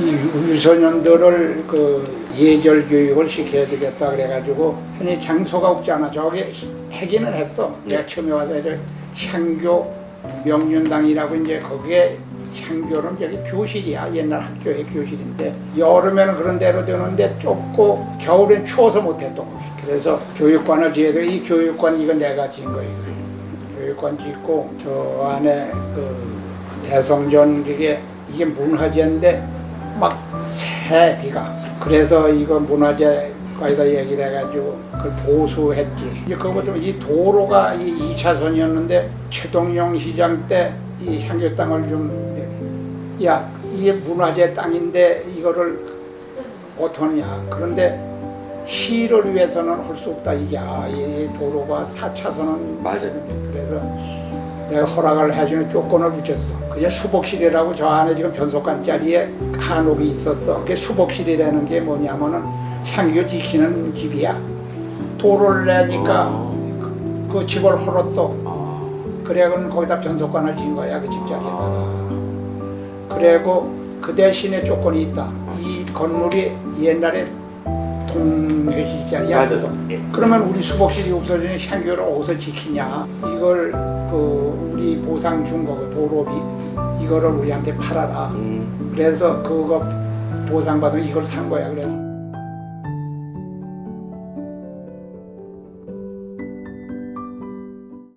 유소년들을 그 예절 교육을 시켜야 되겠다 그래가지고 흔히 장소가 없잖아. 저기 하기는 했어. 내가 처음에 와서 저 향교 명륜당이라고 이제 거기에 향교는 저기 교실이야. 옛날 학교의 교실인데 여름에는 그런 데로 되는데 좁고 겨울엔 추워서 못했던 거야. 그래서 교육관을 지어야 돼. 이 교육관 이거 내가 지은 거예요. 교육관 짓고 저 안에 그 대성전 그게 이게 문화재인데 막 새 비가. 그래서 이거 문화재과에다 얘기를 해가지고 그걸 보수했지. 이제 그것도 이 도로가 이 2차선이었는데 최동영 시장 때 이 향교 땅을 좀 야 이게 문화재 땅인데 이거를 어떠냐. 그런데 시를 위해서는 할 수 없다. 이게 아, 이 도로가 4차선은 맞아요. 그래서 내가 허락을 해주는 조건을 붙였어. 그게 수복실이라고 저 안에 지금 변속관 자리에 한옥이 있었어. 그게 수복실이라는 게 뭐냐면은 향유 지키는 집이야. 도로를 내니까 아. 그 집을 헐었어. 아, 그래고는 거기다 변속관을 지은 거야 그 집 자리에다가. 그리고 그 대신에 조건이 있다. 이 건물이 옛날에 동회실 자리야. 맞아요. 예. 그러면 우리 수복실이 없어지는 향교를 어디서 지키냐 이걸 그 우리 보상 준 거고 도로비 이거를 우리한테 팔아라 음, 그래서 그거 보상받으면 이걸 산 거야 그래